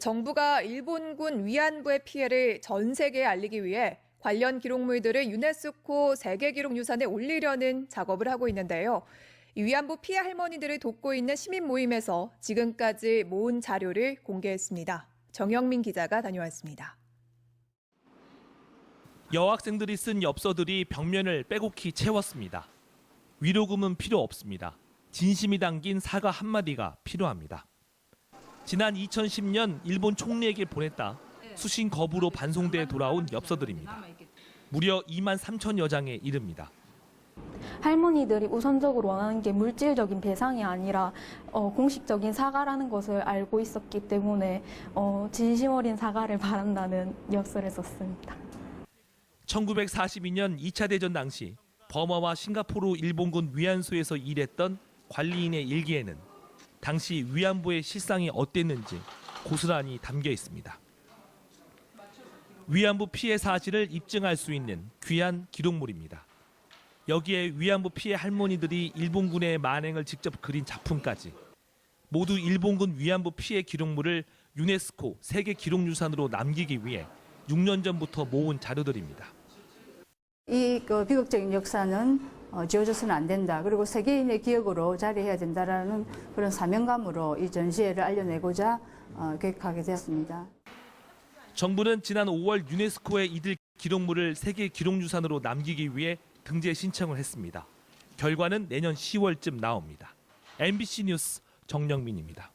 정부가 일본군 위안부의 피해를 전 세계에 알리기 위해 관련 기록물들을 유네스코 세계기록유산에 올리려는 작업을 하고 있는데요. 이 위안부 피해 할머니들을 돕고 있는 시민 모임에서 지금까지 모은 자료를 공개했습니다. 정영민 기자가 다녀왔습니다. 여학생들이 쓴 엽서들이 벽면을 빼곡히 채웠습니다. 위로금은 필요 없습니다. 진심이 담긴 사과 한마디가 필요합니다. 지난 2010년 일본 총리에게 보냈다 수신 거부로 반송돼 돌아온 엽서들입니다. 무려 2만 3천여 장에 이릅니다. 할머니들이 우선적으로 원하는 게 물질적인 배상이 아니라 어, 공식적인 사과라는 것을 알고 있었기 때문에 어, 진심 어린 사과를 바란다는 엽서를 썼습니다. 1942년 2차 대전 당시 버마와 싱가포르 일본군 위안소에서 일했던 관리인의 일기에는 당시 위안부의 실상이 어땠는지 고스란히 담겨 있습니다. 위안부 피해 사실을 입증할 수 있는 귀한 기록물입니다. 여기에 위안부 피해 할머니들이 일본군의 만행을 직접 그린 작품까지 모두 일본군 위안부 피해 기록물을 유네스코 세계 기록유산으로 남기기 위해 6년 전부터 모은 자료들입니다. 이 그 비극적인 역사는 어, 지워져서는 안 된다. 그리고 세계인의 기억으로 자리해야 된다라는 그런 사명감으로 이 전시회를 알려내고자 어, 계획하게 되었습니다. 정부는 지난 5월 유네스코에 이들 기록물을 세계 기록유산으로 남기기 위해 등재 신청을 했습니다. 결과는 내년 10월쯤 나옵니다. MBC 뉴스 정영민입니다.